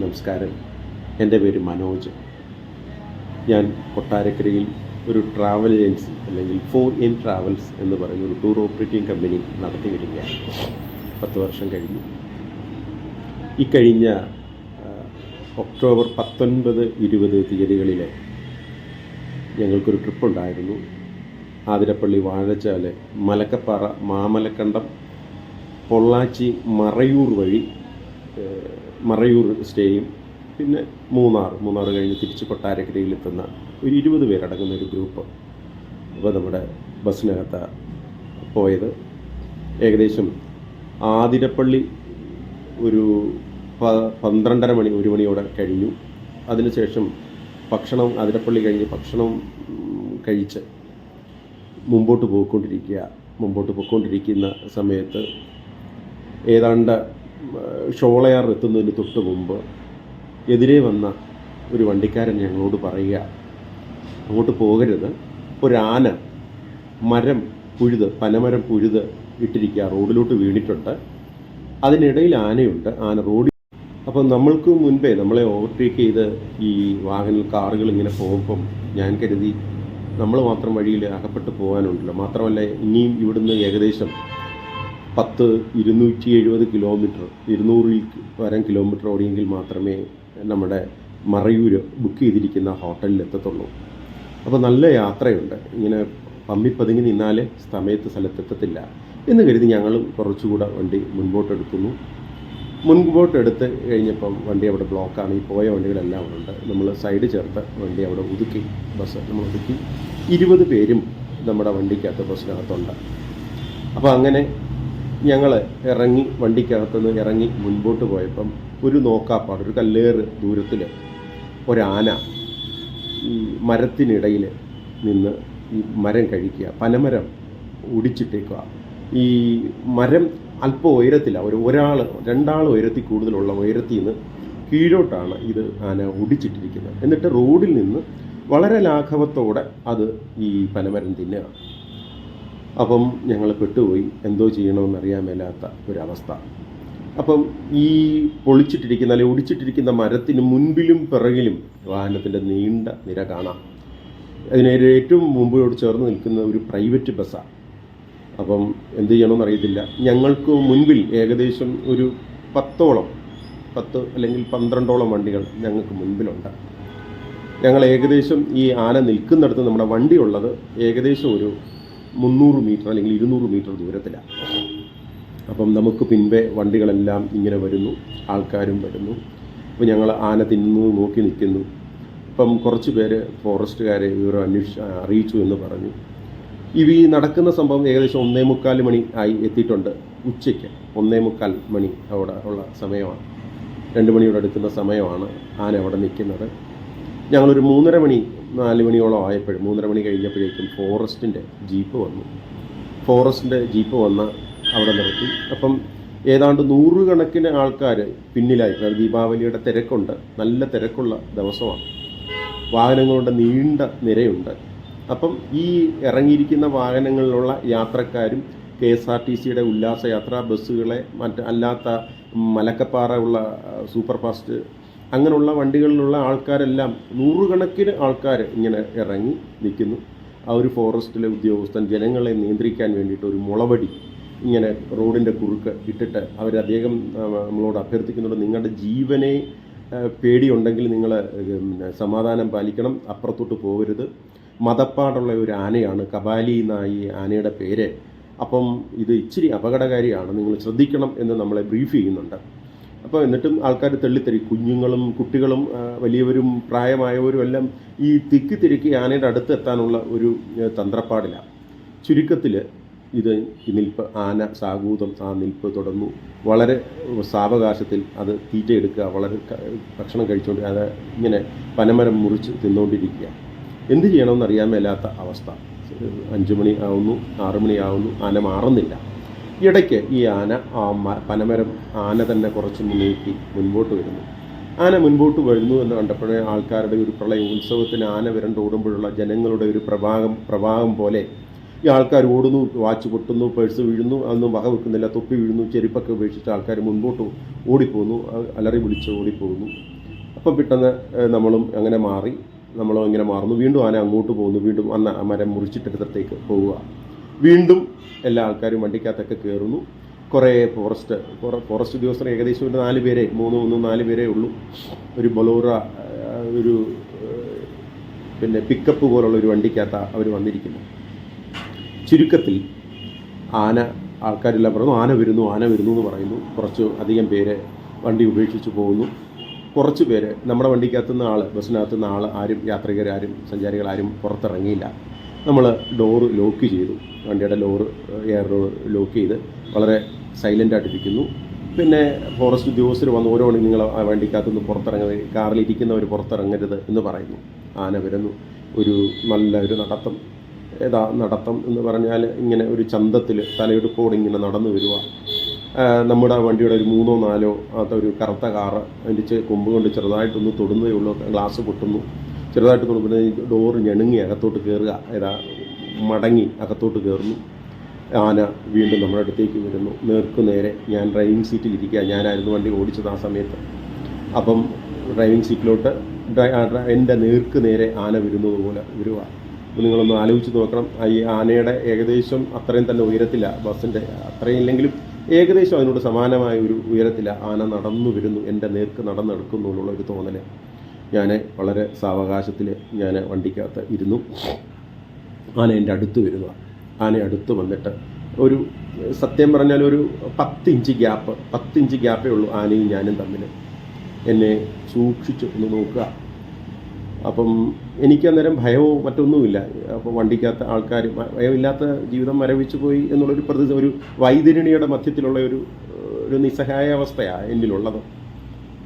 നമസ്കാരം. എന്റെ പേര് മനോജ്. ഞാൻ കൊട്ടാരക്കരയിൽ ഒരു ട്രാവൽ ഏജൻസി അല്ലെങ്കിൽ ഫോർ ഇൻ ട്രാവൽസ് എന്ന് പറയുന്ന ഒരു ടൂർ ഓപ്പറേറ്റിംഗ് കമ്പനി നടത്തി വരികയാണ്. പത്ത് വർഷം കഴിഞ്ഞു. ഈ കഴിഞ്ഞ ഒക്ടോബർ പത്തൊൻപത് ഇരുപത് തീയതികളിൽ ഞങ്ങൾക്കൊരു ട്രിപ്പ് ഉണ്ടായിരുന്നു. ആതിരപ്പള്ളി വാഴച്ചാൽ മലക്കപ്പാറ മാമലക്കണ്ടം പൊള്ളാച്ചി മറയൂർ വഴി മറയൂർ സ്റ്റേയും പിന്നെ മൂന്നാർ. മൂന്നാർ കഴിഞ്ഞ് തിരിച്ച് കൊട്ടാരക്കരയിലെത്തുന്ന ഒരു ഇരുപത് പേരടങ്ങുന്ന ഒരു ഗ്രൂപ്പ് അപ്പോൾ നമ്മുടെ ബസ്സിനകത്ത് പോയത്. ഏകദേശം ആതിരപ്പള്ളി ഒരു പ- പന്ത്രണ്ടര മണി ഒരു മണിയോടെ കഴിഞ്ഞു. അതിനുശേഷം ഭക്ഷണം അതിരപ്പള്ളി കഴിഞ്ഞ് ഭക്ഷണം കഴിച്ച് മുമ്പോട്ട് പോയിക്കൊണ്ടിരിക്കുക മുമ്പോട്ട് പോയിക്കൊണ്ടിരിക്കുന്ന സമയത്ത് ഏതാണ്ട് ഷോളയാർ എത്തുന്നതിന് തൊട്ട് മുമ്പ് എതിരെ വന്ന ഒരു വണ്ടിക്കാരൻ ഞങ്ങളോട് പറയുക അങ്ങോട്ട് പോകരുത്. ഒരാന മരം പുഴുത് പനമരം പുഴുത് ഇട്ടിരിക്കുക റോഡിലോട്ട് വീണിട്ടുണ്ട്. അതിനിടയിൽ ആനയുണ്ട്. ആന റോഡിൽ അപ്പം നമ്മൾക്ക് മുൻപേ നമ്മളെ ഓവർടേക്ക് ചെയ്ത് ഈ വാഹന കാറുകൾ ഇങ്ങനെ പോകുമ്പം ഞാൻ കരുതി നമ്മൾ മാത്രം വഴിയിൽ അകപ്പെട്ട് പോകാനുണ്ടല്ലോ. മാത്രമല്ല ഇനിയും ഇവിടുന്ന് ഏകദേശം പത്ത് ഇരുന്നൂറ്റി എഴുപത് കിലോമീറ്റർ ഇരുന്നൂറിൽ വരം കിലോമീറ്റർ ഓടിയെങ്കിൽ മാത്രമേ നമ്മുടെ മറയൂർ ബുക്ക് ചെയ്തിരിക്കുന്ന ഹോട്ടലിൽ എത്തത്തുള്ളൂ. അപ്പോൾ നല്ല യാത്രയുണ്ട്. ഇങ്ങനെ പമ്മിപ്പതുങ്ങി നിന്നാലേ സമയത്ത് സ്ഥലത്തെത്തത്തില്ല എന്ന് കരുതി ഞങ്ങൾ കുറച്ചുകൂടെ വണ്ടി മുൻപോട്ടെടുക്കുന്നു. മുൻപോട്ടെടുത്ത് കഴിഞ്ഞപ്പം വണ്ടി അവിടെ ബ്ലോക്കാണ്. ഈ പോയ വണ്ടികളെല്ലാം അവിടെ ഉണ്ട്. നമ്മൾ സൈഡ് ചേർത്ത് വണ്ടി അവിടെ ഒതുക്കി ബസ് നമ്മൾ ഒതുക്കി. ഇരുപത് പേരും നമ്മുടെ വണ്ടിക്കകത്ത് ബസ്സിനകത്തുണ്ട് അപ്പോൾ അങ്ങനെ ഞങ്ങൾ ഇറങ്ങി വണ്ടിക്കകത്തുനിന്ന് ഇറങ്ങി മുൻപോട്ട് പോയപ്പം ഒരു നോക്കാപ്പാട് ഒരു കല്ലേറ് ദൂരത്തിൽ ഒരാന ഈ മരത്തിനിടയിൽ നിന്ന് ഈ മരം കഴിക്കുക പനമരം ഒടിച്ചിട്ടേക്കുക ഈ മരം അല്പം ഉയരത്തിലാണ് ഒരു ഒരാൾ രണ്ടാൾ ഉയരത്തിൽ കൂടുതലുള്ള ഉയരത്തിൽ നിന്ന് കീഴോട്ടാണ് ഇത് ആന ഒടിച്ചിട്ടിരിക്കുന്നത് എന്നിട്ട് റോഡിൽ നിന്ന് വളരെ ലാഘവത്തോടെ അത് ഈ പനമരം തിന്നുക. അപ്പം ഞങ്ങൾ പെട്ടുപോയി. എന്തോ ചെയ്യണമെന്നറിയാൻ മേലാത്ത ഒരവസ്ഥ. അപ്പം ഈ പൊളിച്ചിട്ടിരിക്കുന്ന അല്ലെങ്കിൽ ഒടിച്ചിട്ടിരിക്കുന്ന മരത്തിന് മുൻപിലും പിറകിലും വാഹനത്തിന്റെ നീണ്ട നിര കാണാം. അതിന് ഏറ്റവും മുമ്പോട് ചേർന്ന് നിൽക്കുന്ന ഒരു പ്രൈവറ്റ് ബസ്സാണ് അപ്പം എന്ത് ചെയ്യണമെന്ന് അറിയത്തില്ല ഞങ്ങൾക്ക് മുൻപിൽ ഏകദേശം ഒരു പത്തോളം പത്ത് അല്ലെങ്കിൽ പന്ത്രണ്ടോളം വണ്ടികൾ ഞങ്ങൾക്ക് മുൻപിലുണ്ട്. ഞങ്ങൾ ഏകദേശം ഈ ആന നിൽക്കുന്നിടത്ത് നമ്മുടെ വണ്ടിയുള്ളത് ഏകദേശം ഒരു മുന്നൂറ് മീറ്റർ അല്ലെങ്കിൽ ഇരുന്നൂറ് മീറ്റർ ദൂരത്തിലാണ് അപ്പം നമുക്ക് പിൻപേ വണ്ടികളെല്ലാം ഇങ്ങനെ വരുന്നു. ആൾക്കാരും വരുന്നു. അപ്പോൾ ഞങ്ങൾ ആന തിന്നു നോക്കി നിൽക്കുന്നു. അപ്പം കുറച്ച് പേര് ഫോറസ്റ്റുകാരെ വിവരം അന്വേഷിച്ച് അറിയിച്ചു എന്ന് പറഞ്ഞു. ഇവ ഈ നടക്കുന്ന സംഭവം ഏകദേശം ഒന്നേ മുക്കാൽ മണി ആയി എത്തിയിട്ടുണ്ട്. ഉച്ചയ്ക്ക് ഒന്നേ മുക്കാൽ മണി അവിടെ ഉള്ള സമയമാണ്. രണ്ട് മണിയോട് അടുക്കുന്ന സമയമാണ് ആന അവിടെ നിൽക്കുന്നത്. ഞങ്ങളൊരു മൂന്നര മണി നാല് മണിയോളം ആയപ്പോഴും മൂന്നര മണി കഴിഞ്ഞപ്പോഴേക്കും ഫോറസ്റ്റിന്റെ ജീപ്പ് വന്നു. ഫോറസ്റ്റിന്റെ ജീപ്പ് വന്ന് അവിടെ നിർത്തി. അപ്പം ഏതാണ്ട് നൂറുകണക്കിന് ആൾക്കാർ പിന്നിലായി. ദീപാവലിയുടെ തിരക്കുണ്ട്. നല്ല തിരക്കുള്ള ദിവസമാണ്. വാഹനങ്ങളുടെ നീണ്ട നിരയുണ്ട്. അപ്പം ഈ ഇറങ്ങിയിരിക്കുന്ന വാഹനങ്ങളിലുള്ള യാത്രക്കാരും കെ എസ് ആർ ടി സിയുടെ ഉല്ലാസയാത്രാ ബസ്സുകളെ മറ്റ് അല്ലാത്ത മലക്കപ്പാറ ഉള്ള സൂപ്പർ ഫാസ്റ്റ് അങ്ങനെയുള്ള വണ്ടികളിലുള്ള ആൾക്കാരെല്ലാം നൂറുകണക്കിന് ആൾക്കാർ ഇങ്ങനെ ഇറങ്ങി നിൽക്കുന്നു. ആ ഒരു ഫോറസ്റ്റിലെ ഉദ്യോഗസ്ഥൻ ജനങ്ങളെ നിയന്ത്രിക്കാൻ വേണ്ടിയിട്ട് ഒരു മുളവടി ഇങ്ങനെ റോഡിന്റെ കുറുക്ക് ഇട്ടിട്ട് അവർ അദ്ദേഹം നമ്മളോട് അഭ്യർത്ഥിക്കുന്നുണ്ട് നിങ്ങളുടെ ജീവനെ പേടിയുണ്ടെങ്കിൽ നിങ്ങൾ സമാധാനം പാലിക്കണം അപ്പുറത്തോട്ട് പോകരുത് മതപ്പാടുള്ള ഒരു ആനയാണ് കബാലി എന്നായി ആനയുടെ പേര്. അപ്പം ഇത് ഇച്ചിരി അപകടകാരിയാണ് നിങ്ങൾ ശ്രദ്ധിക്കണം എന്ന് നമ്മളെ ബ്രീഫ് ചെയ്യുന്നുണ്ട്. അപ്പോൾ എന്നിട്ടും ആൾക്കാർ തെള്ളിത്തെറി. കുഞ്ഞുങ്ങളും കുട്ടികളും വലിയവരും പ്രായമായവരും എല്ലാം ഈ തിക്കി തിരക്കി ആനയുടെ അടുത്ത് എത്താനുള്ള ഒരു തന്ത്രപ്പാടിലാണ് ചുരുക്കത്തിൽ ഇത് നിൽപ്പ് ആന സാഗൂതം ആ നിൽപ്പ് തുടർന്നു. വളരെ സാവകാശത്തിൽ അത് തീറ്റയെടുക്കുക വളരെ ക- ഭക്ഷണം കഴിച്ചുകൊണ്ട് അത് ഇങ്ങനെ പനമരം മുറിച്ച് തിന്നുകൊണ്ടിരിക്കുക എന്ത് ചെയ്യണമെന്ന് അറിയാൻ മേലാത്ത അവസ്ഥ. അഞ്ചു മണി ആവുന്നു ആറു മണി ആവുന്നു ആന മാറുന്നില്ല. ഇടയ്ക്ക് ഈ ആന ആ പനമരം ആന തന്നെ കുറച്ച് നീക്കി മുൻപോട്ട് വരുന്നു. ആന മുൻപോട്ട് വരുന്നു എന്ന് കണ്ടപ്പോഴേ ആൾക്കാരുടെ ഒരു പ്രളയ ഉത്സവത്തിന് ആന വിരണ്ട് ഓടുമ്പോഴുള്ള ജനങ്ങളുടെ ഒരു പ്രവാഹം പ്രവാഹം പോലെ ഈ ആൾക്കാർ ഓടുന്നു വാച്ച് പൊട്ടുന്നു പേഴ്സ് വീഴുന്നു അതൊന്നും വക വെക്കുന്നില്ല തൊപ്പി വീഴുന്നു ചെരുപ്പൊക്കെ ഉപേക്ഷിച്ച് ആൾക്കാർ മുൻപോട്ട് ഓടിപ്പോകുന്നു അലറി വിളിച്ച് ഓടിപ്പോകുന്നു അപ്പം പെട്ടെന്ന് നമ്മളും അങ്ങനെ മാറി നമ്മളും ഇങ്ങനെ മാറുന്നു. വീണ്ടും ആന അങ്ങോട്ട് പോകുന്നു വീണ്ടും അന്ന് മരം മുറിച്ചിട്ടെടുത്തേക്ക് പോവുക. വീണ്ടും എല്ലാ ആൾക്കാരും വണ്ടിക്കകത്തൊക്കെ കയറുന്നു കുറേ ഫോറസ്റ്റ് ഫോറസ്റ്റ് ഉദ്യോഗസ്ഥർ ഏകദേശം ഒരു നാല് പേരെ മൂന്ന് മൂന്ന് നാല് പേരെ ഉള്ളൂ. ഒരു ബൊലോറ ഒരു പിന്നെ പിക്കപ്പ് പോലുള്ള ഒരു വണ്ടിക്കകത്ത് അവർ വന്നിരിക്കുന്നു ചുരുക്കത്തിൽ ആന ആൾക്കാരെല്ലാം പറയുന്നു ആന വരുന്നു ആന വരുന്നു എന്ന് പറയുന്നു. കുറച്ച് അധികം പേര് വണ്ടി ഉപേക്ഷിച്ച് പോകുന്നു. കുറച്ച് പേര് നമ്മുടെ വണ്ടിക്കകത്തുനിന്ന് ആൾ ബസ്സിനകത്തുനിന്ന് ആൾ ആരും യാത്രികരാരും സഞ്ചാരികളാരും പുറത്തിറങ്ങിയില്ല. നമ്മൾ ഡോറ് ലോക്ക് ചെയ്തു. വണ്ടിയുടെ ലോറ് എയർ ഡോർ ലോക്ക് ചെയ്ത് വളരെ സൈലന്റായിട്ട് ആയിട്ടിരിക്കുന്നു പിന്നെ ഫോറസ്റ്റ് ഉദ്യോഗസ്ഥർ വന്ന് ഓരോ നിങ്ങൾ ആ വണ്ടിക്കകത്തുനിന്ന് പുറത്തിറങ്ങരുത് കാറിലിരിക്കുന്നവർ പുറത്തിറങ്ങരുത് എന്ന് പറയുന്നു. ആന വരുന്നു. ഒരു നല്ല ഒരു നടത്തം. ഏതാ നടത്തം എന്ന് പറഞ്ഞാൽ ഇങ്ങനെ ഒരു ചന്തത്തിൽ തലയെടുപ്പോടെ ഇങ്ങനെ നടന്നു വരിക നമ്മുടെ വണ്ടിയുടെ ഒരു മൂന്നോ നാലോ അകത്ത ഒരു കറുത്ത കാറ് അതിന്റെ കൊമ്പ് കൊണ്ട് ചെറുതായിട്ടൊന്ന് തൊടുന്നേ ഉള്ളൂ. ഗ്ലാസ് പൊട്ടുന്നു. ചെറുതായിട്ട് തൊടുമ്പോൾ ഡോറ് ഞെണുങ്ങി അകത്തോട്ട് കയറുക ഏതാ മടങ്ങി അകത്തോട്ട് കയറുന്നു ആന വീണ്ടും നമ്മുടെ അടുത്തേക്ക് വരുന്നു. നേർക്കു നേരെ ഞാൻ ഡ്രൈവിംഗ് സീറ്റിൽ ഇരിക്കുക. ഞാനായിരുന്നു വണ്ടി ഓടിച്ചത് ആ സമയത്ത്. അപ്പം ഡ്രൈവിംഗ് സീറ്റിലോട്ട് എന്റെ നേർക്ക് നേരെ ആന വരുന്നത് പോലെ വരുക അപ്പോൾ നിങ്ങളൊന്ന് ആലോചിച്ച് നോക്കണം. ഈ ആനയുടെ ഏകദേശം അത്രയും തന്നെ ഉയരത്തില്ല ബസ്സിന്റെ. അത്രയും ഇല്ലെങ്കിലും ഏകദേശം അതിനോട് സമാനമായ ഒരു ഉയരത്തില്ല ആന നടന്നു വരുന്നു. എന്റെ നേർക്ക് നടന്നെടുക്കുന്നു എന്നുള്ള ഒരു തോന്നൽ ഞാൻ വളരെ സാവകാശത്തിൽ ഞാൻ വണ്ടിക്കകത്ത് ഇരുന്നു. ആന എന്റെ അടുത്ത് വരിക. ആന അടുത്ത് വന്നിട്ട് ഒരു സത്യം പറഞ്ഞാൽ ഒരു പത്ത് ഇഞ്ച് ഗ്യാപ്പ് പത്ത് ഇഞ്ച് ഗ്യാപ്പേ ഉള്ളൂ ആനയും ഞാനും തമ്മിൽ എന്നെ സൂക്ഷിച്ച് ഒന്ന് നോക്കുക. അപ്പം എനിക്ക് അന്നേരം ഭയമോ മറ്റൊന്നുമില്ല. അപ്പോൾ വണ്ടിക്കകത്ത് ആൾക്കാർ ഭയമില്ലാത്ത ജീവിതം മരവിച്ചു പോയി എന്നുള്ളൊരു പ്രതി ഒരു വൈതരണിയുടെ മധ്യത്തിലുള്ള ഒരു ഒരു നിസ്സഹായ അവസ്ഥയാണ് എന്നിലുള്ളത്.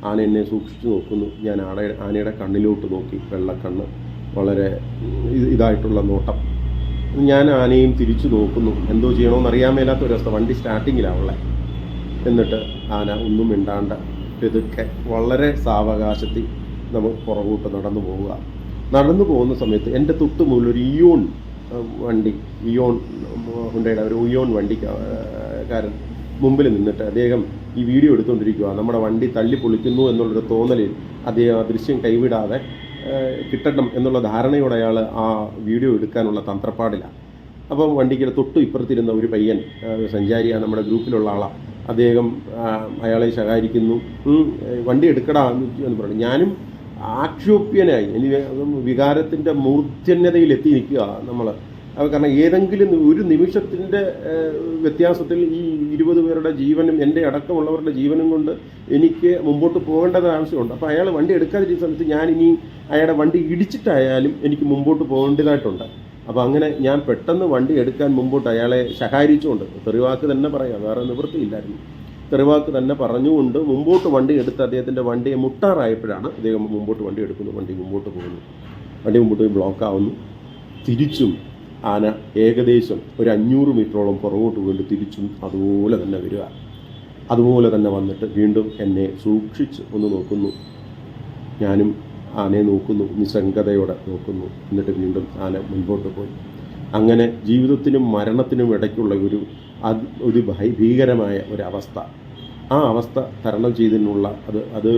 ആന എന്നെ സൂക്ഷിച്ചു നോക്കുന്നു. ഞാൻ ആട ആനയുടെ കണ്ണിലോട്ട് നോക്കി. വെള്ളക്കണ്ണ് വളരെ ഇത് ഇതായിട്ടുള്ള നോട്ടം. ഞാൻ ആനയും തിരിച്ചു നോക്കുന്നു. എന്തോ ചെയ്യണമെന്ന് അറിയാൻ മേലാത്ത ഒരു അവസ്ഥ. വണ്ടി സ്റ്റാർട്ടിങ്ങിലാവുള്ളത് എന്നിട്ട് ആന ഒന്നും മിണ്ടാണ്ട് പെതുക്കെ വളരെ സാവകാശത്തിൽ നമ്മൾ പുറകോട്ട് നടന്നു പോവുക. നടന്നു പോകുന്ന സമയത്ത് എന്റെ തൊട്ട് മുകളിൽ ഒരു ഇയോൺ വണ്ടി. ഇയോൺ ഹുണ്ടയുടെ ഒരു ഇയോൺ വണ്ടിക്കാരൻ മുമ്പിൽ നിന്നിട്ട് അദ്ദേഹം ഈ വീഡിയോ എടുത്തുകൊണ്ടിരിക്കുക. നമ്മുടെ വണ്ടി തള്ളി പൊളിക്കുന്നു എന്നുള്ളൊരു തോന്നലിൽ അദ്ദേഹം ആ ദൃശ്യം കൈവിടാതെ കിട്ടണം എന്നുള്ള ധാരണയോടെ അയാൾ ആ വീഡിയോ എടുക്കാനുള്ള തന്ത്രപ്പാടിലാണ് അപ്പം വണ്ടിക്ക് തൊട്ട് ഇപ്പുറത്തിരുന്ന ഒരു പയ്യൻ സഞ്ചാരിയാണ് നമ്മുടെ ഗ്രൂപ്പിലുള്ള ആളാണ് അദ്ദേഹം അയാളെ ശകാരിക്കുന്നു. വണ്ടി എടുക്കടാ എന്ന് പറഞ്ഞു. ഞാനും ആക്ഷോപ്യനായി എനിക്ക് വികാരത്തിന്റെ മൂർധന്യതയിൽ എത്തി നിൽക്കുക നമ്മൾ കാരണം ഏതെങ്കിലും ഒരു നിമിഷത്തിന്റെ വ്യത്യാസത്തിൽ ഈ ഇരുപത് പേരുടെ ജീവനും എന്റെ അടക്കമുള്ളവരുടെ ജീവനും കൊണ്ട് എനിക്ക് മുമ്പോട്ട് പോകേണ്ടത് ആവശ്യമുണ്ട്. അപ്പോൾ അയാൾ വണ്ടി എടുക്കാതിരിക്കുന്ന സമയത്ത് ഞാൻ ഇനി അയാളുടെ വണ്ടി ഇടിച്ചിട്ടായാലും എനിക്ക് മുമ്പോട്ട് പോകേണ്ടതായിട്ടുണ്ട്. അപ്പോൾ അങ്ങനെ ഞാൻ പെട്ടെന്ന് വണ്ടി എടുക്കാൻ മുമ്പോട്ട് അയാളെ ശകാരിച്ചുകൊണ്ട് തെറിവാക്ക് തന്നെ പറയാം വേറെ നിവൃത്തിയില്ലായിരുന്നു. തെറിവാക്ക് തന്നെ പറഞ്ഞുകൊണ്ട് മുമ്പോട്ട് വണ്ടി എടുത്ത് അദ്ദേഹത്തിന്റെ വണ്ടിയെ മുട്ടാറായപ്പോഴാണ് അദ്ദേഹം മുമ്പോട്ട് വണ്ടി എടുക്കുന്നു വണ്ടി മുമ്പോട്ട് പോകുന്നു. വണ്ടി മുമ്പോട്ട് പോയി ബ്ലോക്ക് ആവുന്നു. തിരിച്ചും ആന ഏകദേശം ഒരു അഞ്ഞൂറ് മീറ്ററോളം പുറകോട്ട് പോയിട്ട് തിരിച്ചും അതുപോലെ തന്നെ വരിക. അതുപോലെ തന്നെ വന്നിട്ട് വീണ്ടും എന്നെ സൂക്ഷിച്ച് ഒന്ന് നോക്കുന്നു. ഞാനും ആനയെ നോക്കുന്നു നിസ്സംഗതയോടെ നോക്കുന്നു. എന്നിട്ട് വീണ്ടും ആന മുൻപോട്ട് പോയി. അങ്ങനെ ജീവിതത്തിനും മരണത്തിനും ഇടയ്ക്കുള്ള ഒരു അത് ഒരു ഭീകരമായ ഒരവസ്ഥ. ആ അവസ്ഥ തരണം ചെയ്തതിനുള്ള അത് അത്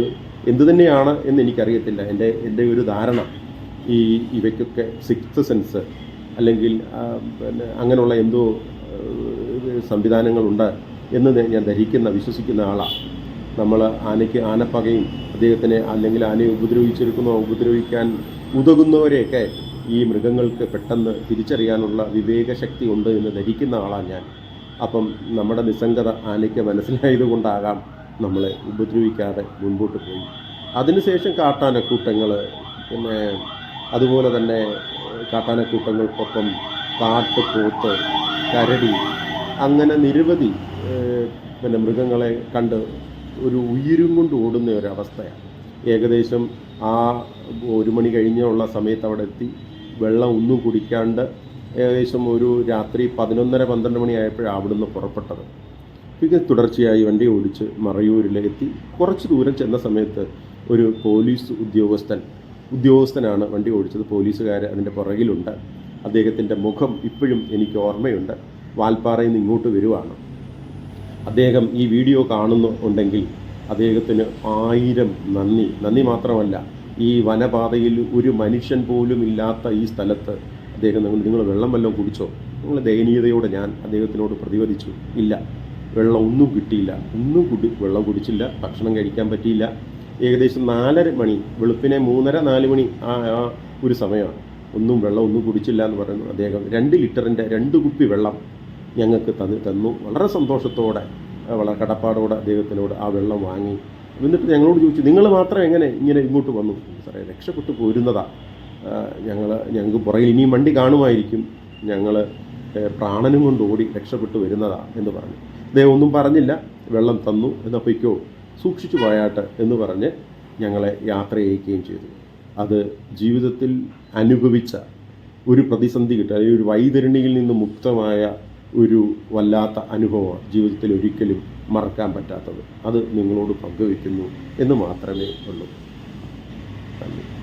എന്തു തന്നെയാണ് എന്ന് എനിക്കറിയത്തില്ല. എന്റെ എന്റെ ഒരു ധാരണ ഈ ഇവയ്ക്കൊക്കെ സിക്സ് സെൻസ് അല്ലെങ്കിൽ പിന്നെ അങ്ങനെയുള്ള എന്തോ സംവിധാനങ്ങളുണ്ട് എന്ന് ഞാൻ ധരിക്കുന്ന വിശ്വസിക്കുന്ന ആളാണ് നമ്മൾ ആനയ്ക്ക് ആനപ്പകയും അദ്ദേഹത്തിനെ അല്ലെങ്കിൽ ആനയെ ഉപദ്രവിച്ചെടുക്കുന്നോ ഉപദ്രവിക്കാൻ ഉതകുന്നവരെയൊക്കെ ഈ മൃഗങ്ങൾക്ക് പെട്ടെന്ന് തിരിച്ചറിയാനുള്ള വിവേകശക്തി ഉണ്ട് എന്ന് ധരിക്കുന്ന ആളാണ് ഞാൻ. അപ്പം നമ്മുടെ നിസ്സംഗത ആനയ്ക്ക് മനസ്സിലായതുകൊണ്ടാകാം നമ്മളെ ഉപദ്രവിക്കാതെ മുൻപോട്ട് പോയി. അതിനുശേഷം കാട്ടാനക്കൂട്ടങ്ങൾ പിന്നെ അതുപോലെ തന്നെ കാട്ടാനക്കൂട്ടങ്ങൾക്കൊപ്പം കാട്ടുപോത്ത് കരടി അങ്ങനെ നിരവധി പിന്നെ മൃഗങ്ങളെ കണ്ട് ഒരു ഉയരും കൊണ്ട് ഓടുന്ന ഒരവസ്ഥയാണ്. ഏകദേശം ആ ഒരു മണി കഴിഞ്ഞുള്ള സമയത്ത് അവിടെ എത്തി വെള്ളം ഒന്നും കുടിക്കാണ്ട് ഏകദേശം ഒരു രാത്രി പതിനൊന്നര പന്ത്രണ്ട് മണിയായപ്പോഴാണ് അവിടുന്ന് പുറപ്പെട്ടത്. പിന്നെ തുടർച്ചയായി വണ്ടി ഓടിച്ച് മറയൂരിലെത്തി. കുറച്ച് ദൂരം ചെന്ന സമയത്ത് ഒരു പോലീസ് ഉദ്യോഗസ്ഥൻ ഉദ്യോഗസ്ഥനാണ് വണ്ടി ഓടിച്ചത്. പോലീസുകാർ അതിന്റെ പുറകിലുണ്ട്. അദ്ദേഹത്തിന്റെ മുഖം ഇപ്പോഴും എനിക്ക് ഓർമ്മയുണ്ട്. വാൽപ്പാറയിൽ നിന്ന് ഇങ്ങോട്ട് വരുവാണ്. അദ്ദേഹം ഈ വീഡിയോ കാണുന്നു ഉണ്ടെങ്കിൽ അദ്ദേഹത്തിന് ആയിരം നന്ദി. നന്ദി മാത്രമല്ല ഈ വനപാതയിൽ ഒരു മനുഷ്യൻ പോലും ഇല്ലാത്ത ഈ സ്ഥലത്ത് അദ്ദേഹം നിങ്ങൾ നിങ്ങൾ വെള്ളം വല്ലതും കുടിച്ചോ? നിങ്ങൾ ദയനീയതയോടെ ഞാൻ അദ്ദേഹത്തിനോട് പ്രതിവദിച്ചു. ഇല്ല വെള്ളം ഒന്നും കിട്ടിയില്ല. ഒന്നും കുടി വെള്ളം കുടിച്ചില്ല. ഭക്ഷണം കഴിക്കാൻ പറ്റിയില്ല. ഏകദേശം നാലര മണി വെളുപ്പിനെ മൂന്നര നാല് മണി ആ ആ ഒരു സമയമാണ്. ഒന്നും വെള്ളം ഒന്നും കുടിച്ചില്ല എന്ന് പറയുന്നു അദ്ദേഹം. രണ്ട് ലിറ്ററിന്റെ രണ്ട് കുപ്പി വെള്ളം ഞങ്ങൾക്ക് തന്നു തന്നു. വളരെ സന്തോഷത്തോടെ വളരെ കടപ്പാടോടെ അദ്ദേഹത്തിനോട് ആ വെള്ളം വാങ്ങി. എന്നിട്ട് ഞങ്ങളോട് ചോദിച്ചു നിങ്ങൾ മാത്രം എങ്ങനെ ഇങ്ങനെ ഇങ്ങോട്ട് വന്നു? സാറേ രക്ഷപ്പെട്ടു പോരുന്നതാ. ഞങ്ങൾ ഞങ്ങൾക്ക് പുറകിൽ ഇനിയും വണ്ടി കാണുമായിരിക്കും. ഞങ്ങൾ പ്രാണനും കൊണ്ട് ഓടി രക്ഷപ്പെട്ടു വരുന്നതാ എന്ന് പറഞ്ഞു. അദ്ദേഹം ഒന്നും പറഞ്ഞില്ല. വെള്ളം തന്നു. എന്നപ്പോഴേക്കോ സൂക്ഷിച്ചു പോയാട്ടെ എന്ന് പറഞ്ഞ് ഞങ്ങളെ യാത്ര ചെയ്യിക്കുകയും ചെയ്തു. അത് ജീവിതത്തിൽ അനുഭവിച്ച ഒരു പ്രതിസന്ധി കിട്ടുക അല്ലെങ്കിൽ ഒരു വൈതരണിയിൽ നിന്ന് മുക്തമായ ഒരു വല്ലാത്ത അനുഭവമാണ് ജീവിതത്തിൽ ഒരിക്കലും മറക്കാൻ പറ്റാത്തത്. അത് നിങ്ങളോട് പങ്കുവയ്ക്കുന്നു എന്ന് മാത്രമേ ഉള്ളൂ. നന്ദി.